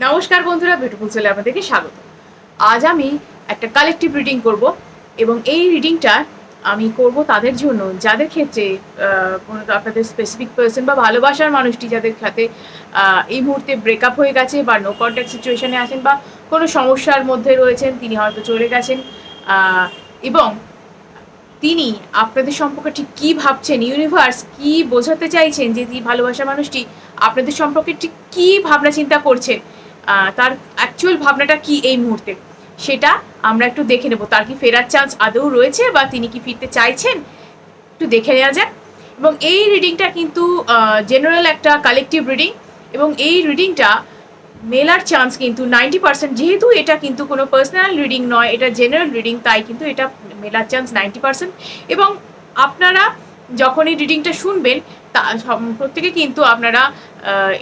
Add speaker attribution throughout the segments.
Speaker 1: নমস্কার বন্ধুরা বিউটিফুল সেলে আপনাদেরকে স্বাগত। আজ আমি একটা কালেকটিভ রিডিং করব এবং এই রিডিংটা আমি করব তাদের জন্য যাদের ক্ষেত্রে কোনো আপনাদের স্পেসিফিক পার্সন বা ভালোবাসার মানুষটি যাদের সাথে এই মুহূর্তে ব্রেকআপ হয়ে গেছে বা নো কন্ট্যাক্ট সিচুয়েশানে আছেন বা কোনো সমস্যার মধ্যে রয়েছেন তিনি হয়তো চলে গেছেন এবং তিনি আপনাদের সম্পর্কে ঠিক কী ভাবছেন ইউনিভার্স কি বোঝাতে চাইছেন যে ভালোবাসা মানুষটি আপনাদের সম্পর্কে ঠিক কী ভাবনা চিন্তা করছে আহ, তার অ্যাকচুয়াল ভাবনাটা কি এই মুহূর্তে? সেটা আমরা একটু দেখে নেব। তার কি ফেরার চান্স আদৌ রয়েছে বা তিনি কি ফিরতে চাইছেন? একটু দেখে নেওয়া যাক। এবং এই রিডিংটা কিন্তু জেনারেল একটা কালেকটিভ রিডিং এবং এই রিডিংটা মেলার চান্স কিন্তু নাইনটি পার্সেন্ট যেহেতু এটা কিন্তু কোনো পার্সোনাল রিডিং নয়, এটা জেনারেল রিডিং তাই কিন্তু এটা মেলার চান্স নাইনটি পার্সেন্ট এবং আপনারা যখন এই রিডিংটা শুনবেন, তা প্রত্যেকে কিন্তু আপনারা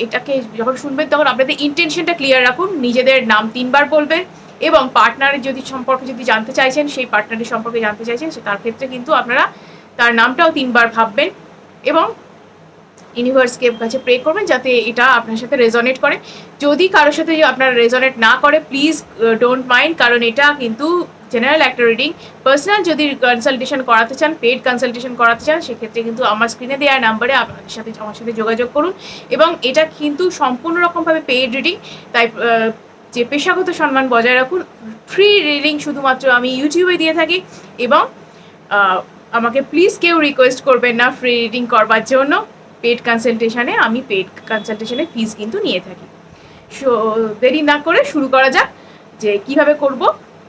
Speaker 1: এটাকে যখন শুনবেন তখন আপনাদের ইন্টেনশনটা ক্লিয়ার রাখুন, নিজেদের নাম তিনবার বলবেন এবং পার্টনারের যদি সম্পর্কে যদি জানতে চাইছেন, সেই পার্টনারের সম্পর্কে জানতে চাইছেন, সে তার ক্ষেত্রে কিন্তু আপনারা তার নামটাও তিনবার ভাববেন এবং ইউনিভার্সকে কাছে প্রে করবেন যাতে এটা আপনার সাথে রেজনেট করে। যদি কারোর সাথে আপনার রেজনেট না করে প্লিজ ডোন্ট মাইন্ড কারণ এটা কিন্তু জেনারেল একটা রিডিং পার্সোনাল যদি কনসালটেশন করাতে চান পেড কনসালটেশন করাতে চান, সেক্ষেত্রে কিন্তু আমার স্ক্রিনে দেওয়া নাম্বারে আপনাদের সাথে, আমার সাথে যোগাযোগ করুন। এবং এটা কিন্তু সম্পূর্ণ রকমভাবে পেড রিডিং তাই যে পেশাগত সম্মান বজায় রাখুন ফ্রি রিডিং শুধুমাত্র আমি ইউটিউবে দিয়ে থাকি এবং আমাকে প্লিজ কেউ রিকোয়েস্ট করবেন না ফ্রি রিডিং করবার জন্য। পেড কনসালটেশনে আমি পেড কনসালটেশনের ফিস কিন্তু নিয়ে থাকি। সো দেরি না করে শুরু করা যাক যে কীভাবে করব।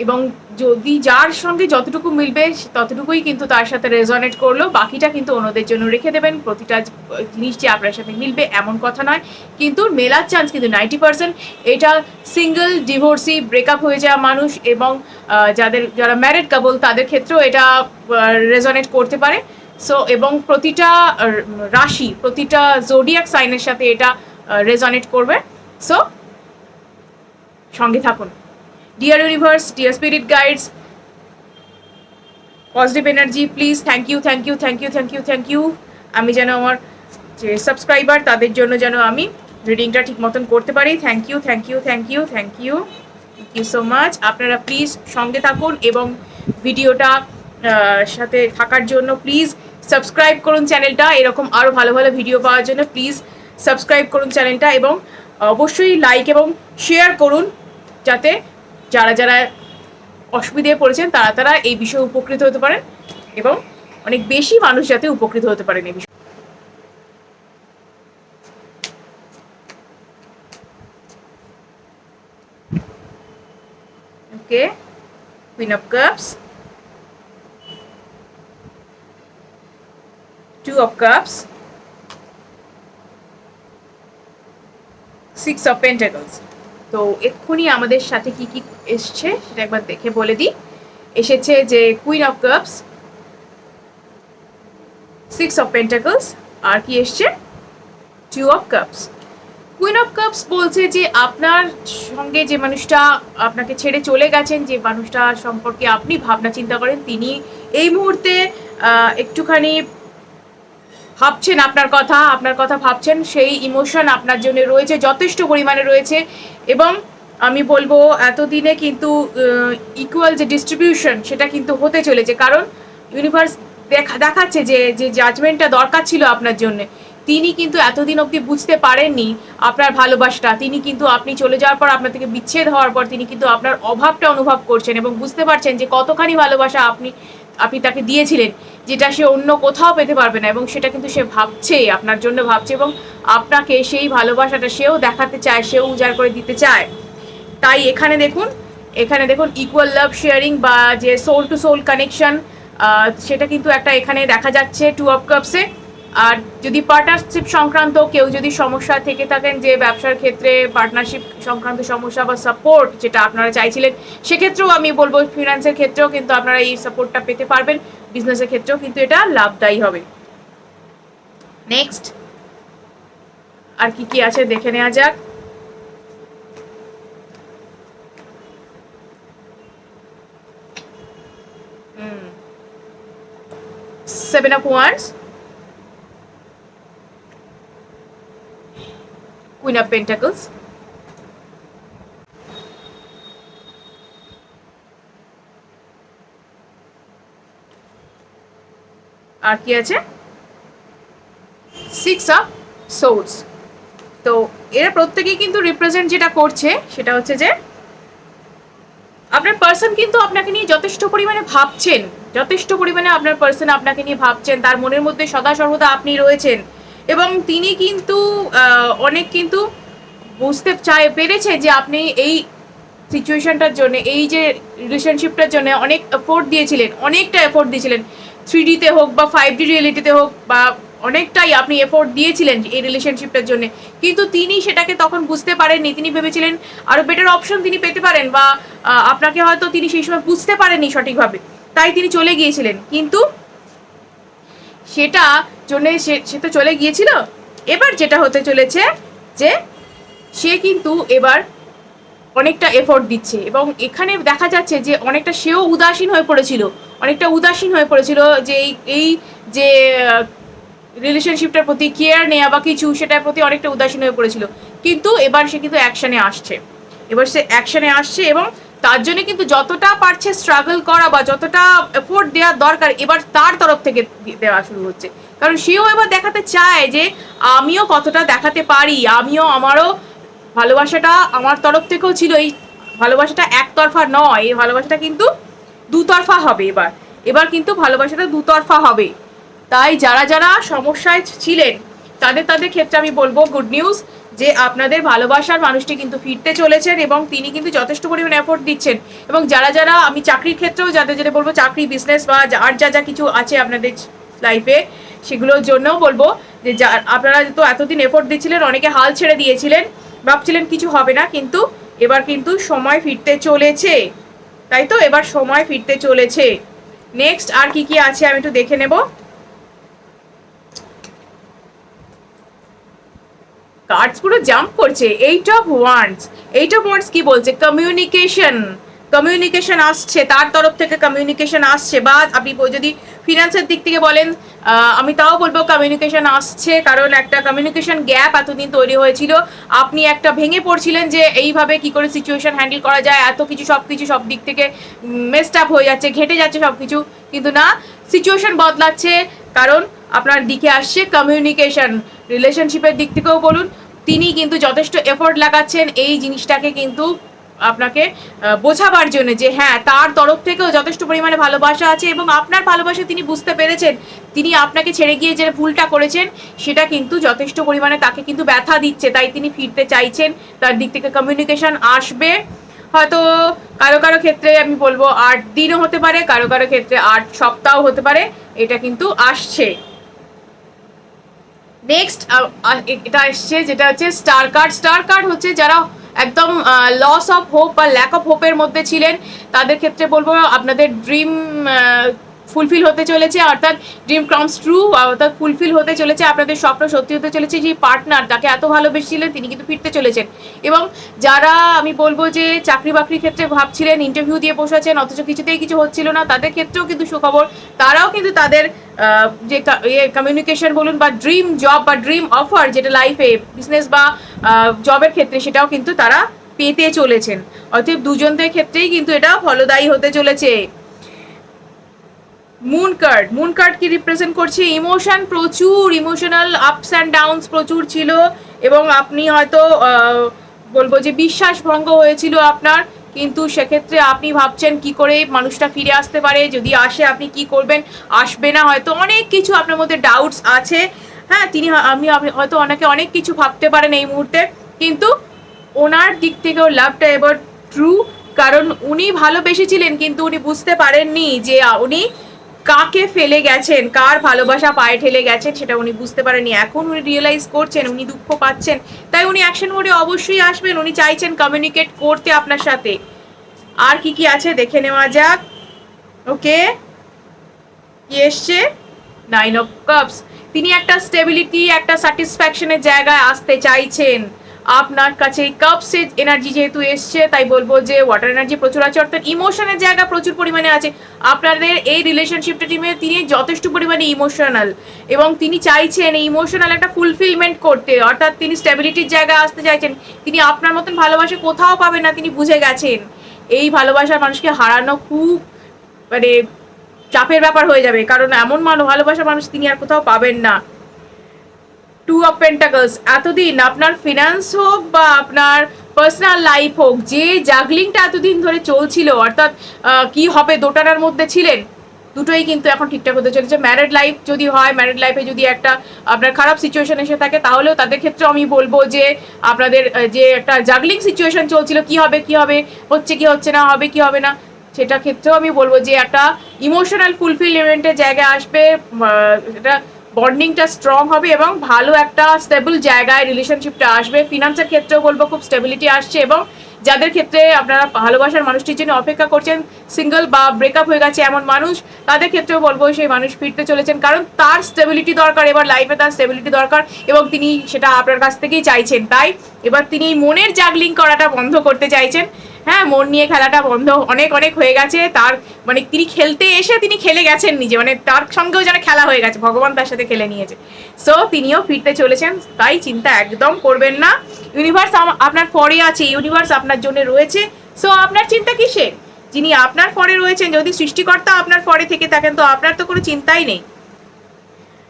Speaker 1: এবং যদি যার সঙ্গে যতটুকু মিলবে ততটুকুই কিন্তু তার সাথে রেজনেট করল। বাকিটা কিন্তু অন্যদের জন্য রেখে দেবেন। প্রতিটা জিনিস যে আপনার সাথে মিলবে এমন কথা নয়। কিন্তু মেলার চান্স কিন্তু নাইনটি পার্সেন্ট এটা সিঙ্গেল ডিভোর্সি ব্রেকআপ হয়ে যাওয়া মানুষ এবং যাদের, যারা ম্যারিড কাপল তাদের ক্ষেত্রেও এটা রেজনেট করতে পারে। সো এবং প্রতিটা রাশি, প্রতিটা জোডিয়াক সাইনের সাথে এটা রেজনেট করবে। সো সঙ্গে থাকুন। Dear universe dear spirit guides positive energy please thank you thank you thank you thank you thank you আমি যেন আমার যে সাবস্ক্রাইবার তাদের জন্য যেন আমি রিডিংটা ঠিক মতন করতে পারি। Thank you thank you thank you thank you thank you so much আপনারা প্লিজ সঙ্গে থাকুন এবং ভিডিওটা সাথে থাকার জন্য প্লিজ সাবস্ক্রাইব করুন চ্যানেলটা। এরকম আরও ভালো ভালো ভিডিও পাওয়ার জন্য প্লিজ সাবস্ক্রাইব করুন চ্যানেলটা এবং অবশ্যই লাইক এবং শেয়ার করুন, যাতে যারা যারা অসুবিধায় পড়েছেন, তারা তারা এই বিষয়ে উপকৃত হতে পারেন এবং অনেক বেশি মানুষ যাতে উপকৃত হতে পারেন এই বিষয়ে। Okay queen of cups two of cups six of pentacles তো এক্ষুনি আমাদের সাথে কি কি এসছে সেটা একবার দেখে বলে দিই। এসেছে যে queen of cups six of pentacles আর কি এসছে? Two of cups queen of cups বলছে যে আপনার সঙ্গে যে মানুষটা আপনাকে ছেড়ে চলে গেছেন, যে মানুষটা সম্পর্কে আপনি ভাবনা চিন্তা করেন, তিনি এই মুহূর্তে একটুখানি ভাবছেন আপনার কথা আপনার কথা ভাবছেন, সেই ইমোশন আপনার জন্য রয়েছে, যথেষ্ট পরিমাণে রয়েছে। এবং আমি বলব, এতদিনে কিন্তু ইকুয়াল যে ডিস্ট্রিবিউশন সেটা কিন্তু হতে চলেছে। কারণ ইউনিভার্স দেখা, দেখাচ্ছে যে যে জাজমেন্টটা দরকার ছিল আপনার জন্য। তিনি কিন্তু এতদিন অবধি বুঝতে পারেননি আপনার ভালোবাসাটা। তিনি কিন্তু আপনি চলে যাওয়ার পর আপনার থেকে বিচ্ছেদ হওয়ার পর তিনি কিন্তু আপনার অভাবটা অনুভব করছেন এবং বুঝতে পারছেন যে কতখানি ভালোবাসা আপনি আপনি তাকে দিয়েছিলেন, যেটা সে অন্য কোথাও পেতে পারবে না এবং সেটা কিন্তু সে ভাবছে, আপনার জন্য ভাবছে এবং আপনাকে সেই ভালোবাসাটা সেও দেখাতে চায়, সেও উজাড় করে দিতে চায়। তাই এখানে দেখুন এখানে দেখুন ইকুয়াল লাভ শেয়ারিং বা যে সোল টু সোল কানেকশন সেটা কিন্তু একটা এখানে দেখা যাচ্ছে টু অফ কাপসে আর যদি পার্টনারশিপ সংক্রান্ত কেউ যদি সমস্যা থেকে থাকেন যে ব্যবসার ক্ষেত্রে পার্টনারশিপ সংক্রান্ত সমস্যা বা সাপোর্ট যেটা আপনারা চাইছিলেন, সেক্ষেত্রেও আমি বলব ফিনান্সের ক্ষেত্রেও কিন্তু আপনারা এই সাপোর্টটা পেতে পারবেন বিজনেসের ক্ষেত্রেও কিন্তু এটা লাভদায়ী হবে। নেক্সট আর কি কি আছে দেখে নেওয়া যাক। Seven of wands Queen of Pentacles. আর কি আছে? সিক্স অফ সোর্স তো এরা প্রত্যেকেই কিন্তু রিপ্রেজেন্ট যেটা করছে, সেটা হচ্ছে যে আপনার পার্সন কিন্তু আপনাকে নিয়ে যথেষ্ট পরিমাণে ভাবছেন, যথেষ্ট পরিমাণে আপনার পার্সন আপনাকে নিয়ে ভাবছেন, তার মনের মধ্যে সদা সর্বদা আপনি রয়েছেন। এবং তিনি কিন্তু অনেক কিন্তু বুঝতে চায় পেরেছে যে আপনি এই সিচুয়েশনটার জন্য, এই যে রিলেশনশিপটার জন্য অনেক এফোর্ট দিয়েছিলেন, অনেকটা এফোর্ট দিয়েছিলেন। থ্রি ডিতে হোক বা ফাইভ ডি রিয়েলিটিতে হোক বা অনেকটাই আপনি এফোর্ট দিয়েছিলেন এই রিলেশনশিপটার জন্য। কিন্তু তিনি সেটাকে তখন বুঝতে পারেননি। তিনি ভেবেছিলেন আরও বেটার অপশন তিনি পেতে পারেন বা আপনাকে হয়তো তিনি সেই সময় বুঝতে পারেননি সঠিকভাবে। তাই তিনি চলে গিয়েছিলেন। কিন্তু সেটা জন্যে সে সে তো চলে গিয়েছিল। এবার যেটা হতে চলেছে যে সে কিন্তু এবার অনেকটা এফোর্ট দিচ্ছে এবং এখানে দেখা যাচ্ছে যে অনেকটা সেও উদাসীন হয়ে পড়েছিল। অনেকটা উদাসীন হয়ে পড়েছিল যে এই এই যে রিলেশনশিপটার প্রতি কেয়ার নেওয়া বা কিছু সেটার প্রতি অনেকটা উদাসীন হয়ে পড়েছিল। কিন্তু এবার সে কিন্তু অ্যাকশানে আসছে। এবার সে অ্যাকশানে আসছে এবং তার জন্য কিন্তু যতটা পারছে স্ট্রাগল করা বা যতটা এফোর্ট দেওয়ার দরকার, এবার তার তরফ থেকে দেওয়া শুরু হচ্ছে। কারণ সেও এবার দেখাতে চায় যে, আমিও কতটা দেখাতে পারি, আমিও আমারও ভালোবাসাটা আমার তরফ থেকেও ছিল, এই ভালোবাসাটা একতরফা নয়, এই ভালোবাসাটা কিন্তু দুতরফা হবে এবার। এবার কিন্তু ভালোবাসাটা দুতরফা হবে। তাই যারা যারা সমস্যায় ছিলেন, তাদের তাদের ক্ষেত্রে আমি বলব গুড নিউজ যে আপনাদের ভালোবাসার মানুষটি কিন্তু ফিরতে চলেছেন এবং তিনি কিন্তু যথেষ্ট পরিমাণে এফোর্ট দিচ্ছেন। এবং যারা যারা আমি চাকরির ক্ষেত্রেও যাদের যাদের বলব, চাকরি বিজনেস বা আর যা যা কিছু আছে আপনাদের লাইফে সেগুলোর জন্যও বলব যে যা আপনারা তো এতদিন এফোর্ট দিচ্ছিলেন, অনেকে হাল ছেড়ে দিয়েছিলেন, ভাবছিলেন কিছু হবে না, কিন্তু এবার কিন্তু সময় ফিরতে চলেছে। তাই তো? এবার সময় ফিরতে চলেছে। নেক্সট আর কি কি আছে আমি একটু দেখে নেব। কার্ডস পুরো জাম্প করছে। Eight of wands eight of wands কি বলছে? কমিউনিকেশন কমিউনিকেশন আসছে, তার তরফ থেকে কমিউনিকেশন আসছে। বা আপনি যদি ফিনান্সের দিক থেকে বলেন আমি তাও বলব কমিউনিকেশন আসছে, কারণ একটা কমিউনিকেশন গ্যাপ এতদিন তৈরি হয়েছিল। আপনি একটা ভেঙে পড়ছিলেন যে, এইভাবে কি করে সিচুয়েশন হ্যান্ডেল করা যায়? এত কিছু সব কিছু সব দিক থেকে মেস্ট আপ হয়ে যাচ্ছে, ঘেটে যাচ্ছে সব কিছু কিন্তু না সিচুয়েশন বদলাচ্ছে, কারণ আপনার দিকে আসছে কমিউনিকেশন রিলেশনশিপের দিক থেকেও বলুন, তিনি কিন্তু যথেষ্ট এফোর্ট লাগাচ্ছেন এই জিনিসটাকে কিন্তু আপনাকে বোঝাবার জন্য যে হ্যাঁ তার তরফ থেকেও যথেষ্ট পরিমাণে ভালোবাসা আছে এবং আপনার ভালোবাসা তিনি বুঝতে পেরেছেন। তিনি আপনাকে ছেড়ে গিয়ে যে ভুলটা করেছেন, সেটা কিন্তু যথেষ্ট পরিমাণে তাকে কিন্তু ব্যথা দিচ্ছে, তাই তিনি ফিরতে চাইছেন। তার দিক থেকে কমিউনিকেশন আসবে। হয়তো কারও কারও ক্ষেত্রে আমি বলব আট দিনও হতে পারে, কারও কারও ক্ষেত্রে আট সপ্তাহ হতে পারে, এটা কিন্তু আসছে। নেক্সট এটা এসছে যেটা হচ্ছে স্টার কার্ড স্টার কার্ড হচ্ছে যারা একদম লস অফ হোপ বা ল্যাক অফ হোপের মধ্যে ছিলেন, তাদের ক্ষেত্রে বলব আপনাদের ড্রিম ফুলফিল হতে চলেছে, অর্থাৎ ড্রিম কামস ট্রু অর্থাৎ ফুলফিল হতে চলেছে, আপনাদের স্বপ্ন সত্যি হতে চলেছে, যে পার্টনার তাকে এত ভালোবেসেছিলেন, তিনি কিন্তু ফিরতে চলেছেন। এবং যারা, আমি বলব যে চাকরি বাকরির ক্ষেত্রে ভাবছিলেন ইন্টারভিউ দিয়ে বসেছেন, অথচ কিছুতেই কিছু হচ্ছিল না, তাদের ক্ষেত্রেও কিন্তু সুখবর, তারাও কিন্তু তাদের যে কমিউনিকেশন বলুন বা ড্রিম জব বা ড্রিম অফার যেটা লাইফে বিজনেস বা জবের ক্ষেত্রে, সেটাও কিন্তু তারা পেতে চলেছেন। অতএব দুজনদের ক্ষেত্রেই কিন্তু এটা ফলদায়ী হতে চলেছে। মুন কার্ড মুন কার্ড কি রিপ্রেজেন্ট করছে? ইমোশন প্রচুর ইমোশনাল আপস অ্যান্ড ডাউনস প্রচুর ছিল এবং আপনি হয়তো বলব যে বিশ্বাস ভঙ্গ হয়েছিল আপনার, কিন্তু সেক্ষেত্রে আপনি ভাবছেন কি করে মানুষটা ফিরে আসতে পারে, যদি আসে আপনি কি করবেন, আসবে না হয়তো, অনেক কিছু আপনার মধ্যে ডাউটস আছে। হ্যাঁ তিনি আমি হয়তো অনেকে অনেক কিছু ভাবতে পারেন এই মুহূর্তে, কিন্তু ওনার দিক থেকেও লাভটা এবার ট্রু কারণ উনি ভালোবেসেছিলেন, কিন্তু উনি বুঝতে পারেননি যে উনি কাকে ফেলে গেছেন? কার ভালোবাসা পায়ে ঠেলে গেছেন সেটা উনি বুঝতে পারেননি। এখন উনি রিয়েলাইজ করছেন, উনি দুঃখ পাচ্ছেন। তাই উনি অ্যাকশন মোডে অবশ্যই আসবেন। উনি চাইছেন কমিউনিকেট করতে আপনার সাথে। আর কি কি আছে দেখে নেওয়া যাক। ওকে? কি এসছে? নাইন অফ কাপস তিনি একটা স্টেবিলিটি একটা স্যাটিসফ্যাকশনের জায়গায় আসতে চাইছেন। আপনার কাছে কাপসের এনার্জি যেহেতু এসছে, তাই বলব যে ওয়াটার এনার্জি প্রচুর আছে, অর্থাৎ ইমোশনের জায়গা প্রচুর পরিমাণে আছে। আপনাদের এই রিলেশনশিপটা টিমে তিনি যথেষ্ট পরিমাণে ইমোশনাল এবং তিনি চাইছেন এই ইমোশনাল একটা ফুলফিলমেন্ট করতে, অর্থাৎ তিনি স্টেবিলিটির জায়গায় আসতে চাইছেন। তিনি আপনার মতন ভালোবাসা কোথাও পাবেন না, তিনি বুঝে গেছেন। এই ভালোবাসার মানুষকে হারানো খুব মানে চাপের ব্যাপার হয়ে যাবে, কারণ এমন ভালো ভালোবাসা মানুষ তিনি আর কোথাও পাবেন না। টু অফ পেন্টাকলস এতদিন আপনার ফিনান্স হোক বা আপনার পার্সোনাল লাইফ হোক, যে জাগলিংটা এতদিন ধরে চলছিল, অর্থাৎ কি হবে দোটানার মধ্যে ছিলেন, দুটোই কিন্তু এখন ঠিকঠাক হতে চলেছে। ম্যারেড লাইফ যদি হয় ম্যারেড লাইফে যদি একটা আপনার খারাপ সিচুয়েশন এসে থাকে, তাহলেও তাদের ক্ষেত্রে আমি বলব যে আপনাদের যে একটা জাগলিং সিচুয়েশন চলছিল, কি হবে কি হবে, হচ্ছে কি হচ্ছে না, হবে কি হবে না, সেটা ক্ষেত্রেও আমি বলব যে একটা ইমোশনাল ফুলফিলমেন্টের জায়গায় আসবে এটা বন্ডিংটা স্ট্রং হবে এবং ভালো একটা স্টেবল জায়গায় রিলেশনশিপটা আসবে। ফিনান্সের ক্ষেত্রেও বলব খুব স্টেবিলিটি আসছে এবং যাদের ক্ষেত্রে আপনারা ভালোবাসার মানুষটির জন্য অপেক্ষা করছেন সিঙ্গেল বা ব্রেকআপ হয়ে গেছে এমন মানুষ, তাদের ক্ষেত্রেও বলব সেই মানুষ ফিরতে চলেছেন কারণ তার স্টেবিলিটি দরকার, এবার লাইফে তার স্টেবিলিটি দরকার এবং তিনি সেটা আপনার কাছ থেকেই চাইছেন। তাই এবার তিনি মনের জাগলিং করাটা বন্ধ করতে চাইছেন। হ্যাঁ মন নিয়ে খেলাটা বন্ধ অনেক অনেক হয়ে গেছে। তার মানে তিনি খেলতে এসে তিনি খেলে গেছেন নিজে। মানে তার সঙ্গেও যেন খেলা হয়ে গেছে, ভগবান তার সাথে খেলে নিয়েছে। সো তিনিও ফিরতে চলেছেন, তাই চিন্তা একদম করবেন না। ইউনিভার্স আপনার পরে আছে ইউনিভার্স আপনার জন্য রয়েছে। সো আপনার চিন্তা কিসের? যিনি আপনার পরে রয়েছেন, যদি সৃষ্টিকর্তা আপনার পরে থেকে থাকেন, তো আপনার তো কোনো চিন্তাই নেই।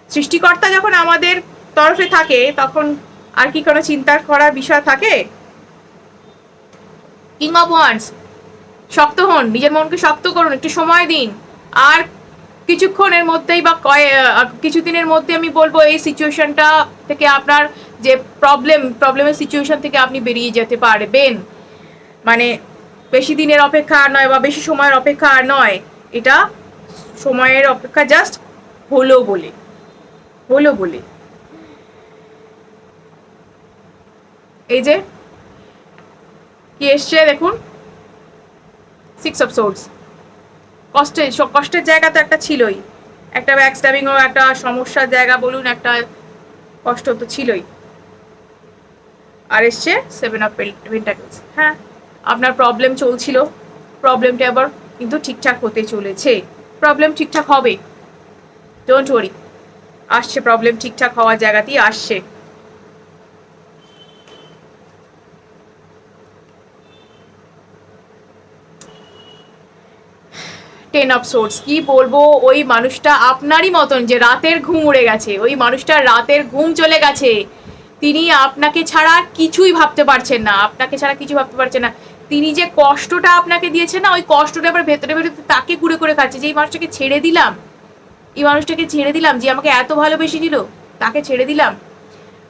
Speaker 1: সৃষ্টিকর্তা যখন আমাদের তরফে থাকে, তখন আর কি কোনো চিন্তা করার বিষয় থাকে? কিং অফ ওয়ান্স শক্ত হন, নিজের মনকে শক্ত করুন, একটু সময় দিন। আর কিছুক্ষণের মধ্যেই বা কয়ে কিছুদিনের মধ্যে আমি বলব, এই সিচুয়েশনটা থেকে আপনার যে প্রবলেম প্রবলেমের সিচুয়েশন থেকে আপনি বেরিয়ে যেতে পারবেন। মানে বেশি দিনের অপেক্ষা আর নয়, বা বেশি সময়ের অপেক্ষা আর নয়, এটা সময়ের অপেক্ষা জাস্ট হলো বলে। হলো বলে। এই যে কি এসছে দেখুন? সিক্স অফ সোর্স কষ্টে কষ্টের জায়গা তো একটা ছিলই। একটা ব্যাক স্ট্যাবিংও একটা সমস্যার জায়গা বলুন, একটা কষ্ট তো ছিলই। আর এসছে সেভেন অফ পেন্টাকলস হ্যাঁ আপনার প্রবলেম চলছিল। প্রবলেমটা আবার কিন্তু ঠিকঠাক হতে চলেছে। প্রবলেম ঠিকঠাক হবে। ডোন্ট ওয়ারি আসছে প্রবলেম ঠিকঠাক হওয়ার জায়গাতেই আসছে। টেন অফ সোর্স কি বলব? ওই মানুষটা আপনারই মতন যে রাতের ঘুম উড়ে গেছে। ওই মানুষটার রাতের ঘুম চলে গেছে। তিনি আপনাকে ছাড়া কিছুই ভাবতে পারছেন না। আপনাকে ছাড়া কিছু ভাবতে পারছেন না। তিনি যে কষ্টটা আপনাকে দিয়েছেন না, ওই কষ্টটা আবার ভেতরে ভেতরে তাকে কুড়ে করে খাচ্ছে। যে এই মানুষটাকে ছেড়ে দিলাম, এই মানুষটাকে ছেড়ে দিলাম, যে আমাকে এত ভালোবেসে দিল তাকে ছেড়ে দিলাম।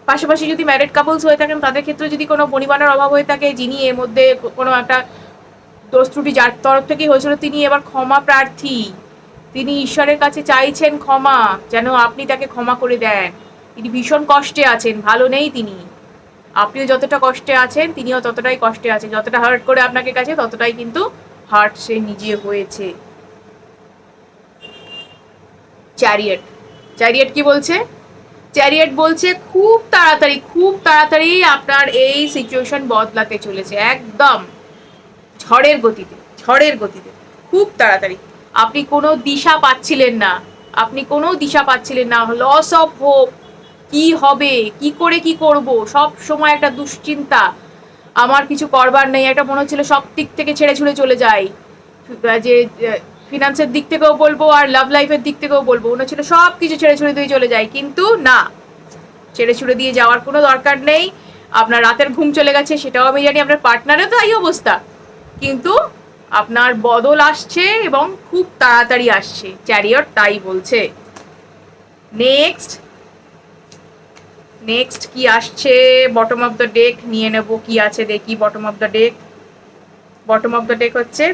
Speaker 1: পাশাপাশি যদি ম্যারিড কাপলস হয়ে থাকেন, তাদের ক্ষেত্রে যদি কোনো পরিমাণের অভাব হয়ে থাকে, যিনি এর মধ্যে কোনো একটা দোষ ত্রুটি যার তরফ থেকে হয়েছিল, তিনি এবার ক্ষমা প্রার্থী। তিনি ঈশ্বরের কাছে চাইছেন ক্ষমা, যেন আপনি তাকে ক্ষমা করে দেন। তিনি ভীষণ কষ্টে আছেন, ভালো নেই তিনি। আপনিও যতটা কষ্টে আছেন, তিনিও ততটাই কষ্টে আছেন। যতটা হার্ট করে আপনাকে কাছে ততটাই কিন্তু হার্ট সে নিজে হয়েছে। চ্যারিয়েট চ্যারিয়েট কি বলছে? চ্যারিয়েট বলছে, খুব তাড়াতাড়ি খুব তাড়াতাড়ি আপনার এই সিচুয়েশন বদলাতে চলেছে, একদম। ঝড়ের গতিতে ঝড়ের গতিতে। খুব তাড়াতাড়ি। আপনি কোনো দিশা পাচ্ছিলেন না। আপনি কোনো দিশা পাচ্ছিলেন না। লস অফ হোপ কি হবে? কি করে কি করব? সব সময় একটা দুশ্চিন্তা। আমার কিছু করবার নেই। একটা মনে হচ্ছিল সব দিক থেকে ছেড়ে ছুড়ে চলে যাই। যে ফিনান্সের দিক থেকেও বলব আর লাভ লাইফের দিক থেকেও বলব। মনে হচ্ছিল সব কিছু ছেড়ে ছুড়ে দিয়ে চলে যায় কিন্তু না। ছেড়ে ছুড়ে দিয়ে যাওয়ার কোনো দরকার নেই। আপনার রাতের ঘুম চলে গেছে, সেটাও আমি জানি। আপনার পার্টনারও তো এই অবস্থা। কিন্তু আপনার বদল আসছে এবং খুব তাড়াতাড়ি আসছে। চ্যারিয়ট তাই বলছে। নেক্সট নেক্সট কি আসছে? বটম অফ দ্য ডেক নিয়ে নেব। কি আছে দেখি? Bottom of the deck bottom of the deck হচ্ছে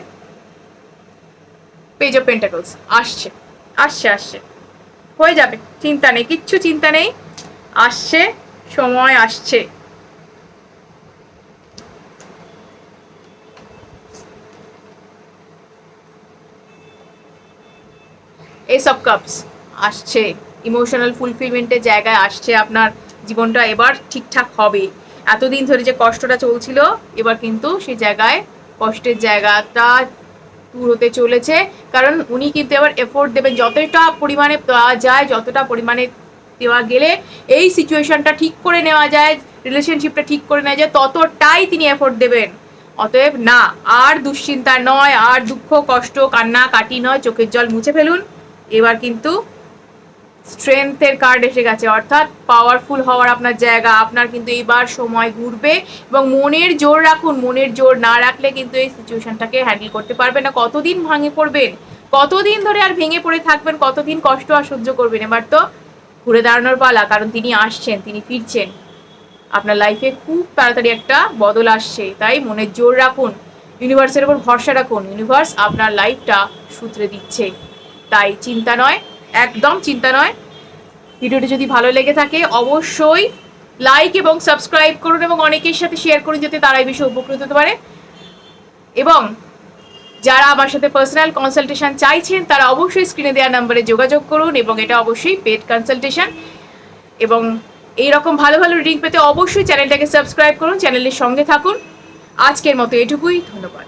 Speaker 1: পেজ অফ পেন্টাকলস আসছে। আসছে আসছে। হয়ে যাবে। চিন্তা নেই। কিচ্ছু চিন্তা নেই। আসছে। সময় আসছে। এসব কাপস আসছে। ইমোশনাল ফুলফিলমেন্টের জায়গায় আসছে আপনার জীবনটা। এবার ঠিকঠাক হবে। এতদিন ধরে যে কষ্টটা চলছিল, এবার কিন্তু সেই জায়গায় কষ্টের জায়গাটা দূর হতে চলেছে। কারণ উনি কিন্তু এবার এফোর্ট দেবেন। যতটা পরিমাণে পাওয়া যায়, যতটা পরিমাণে দেওয়া গেলে এই সিচুয়েশনটা ঠিক করে নেওয়া যায় রিলেশনশিপটা ঠিক করে নেওয়া যায়, ততটাই তিনি এফোর্ট দেবেন। অতএব না, আর দুশ্চিন্তা নয়, আর দুঃখ, কষ্ট, কান্না, কাটি নয়, চোখের জল মুছে ফেলুন। এবার কিন্তু স্ট্রেংথের কার্ড এসে গেছে, অর্থাৎ পাওয়ারফুল হওয়ার আপনার জায়গা, আপনার কিন্তু এবার সময় ঘুরবে এবং মনের জোর রাখুন, মনের জোর না রাখলে কিন্তু এই সিচুয়েশনটাকে হ্যান্ডেল করতে পারবেন না। কতদিন ভাঙে পড়বেন? কতদিন ধরে আর ভেঙে পড়ে থাকবেন? কতদিন কষ্ট আর সহ্য করবেন? এবার তো ঘুরে দাঁড়ানোর পালা, কারণ তিনি আসছেন, তিনি ফিরছেন। আপনার লাইফে খুব তাড়াতাড়ি একটা বদল আসছে, তাই মনের জোর রাখুন ইউনিভার্সের উপর ভরসা রাখুন। ইউনিভার্স আপনার লাইফটা সূত্রে দিচ্ছে। তাই চিন্তা নয়, একদম চিন্তা নয়। ভিডিওটি যদি ভালো লেগে থাকে, অবশ্যই লাইক এবং সাবস্ক্রাইব করুন এবং অনেকের সাথে শেয়ার করুন যাতে তারা এই বিষয়ে উপকৃত হতে পারে। এবং যারা আমার সাথে পার্সোনাল কনসালটেশন চাইছেন, তারা অবশ্যই স্ক্রিনে দেওয়া নাম্বারে যোগাযোগ করুন এবং এটা অবশ্যই পেড কনসালটেশন এবং এই রকম ভালো ভালো রিডিং পেতে অবশ্যই চ্যানেলটাকে সাবস্ক্রাইব করুন চ্যানেলের সঙ্গে থাকুন। আজকের মতো এটুকুই, ধন্যবাদ।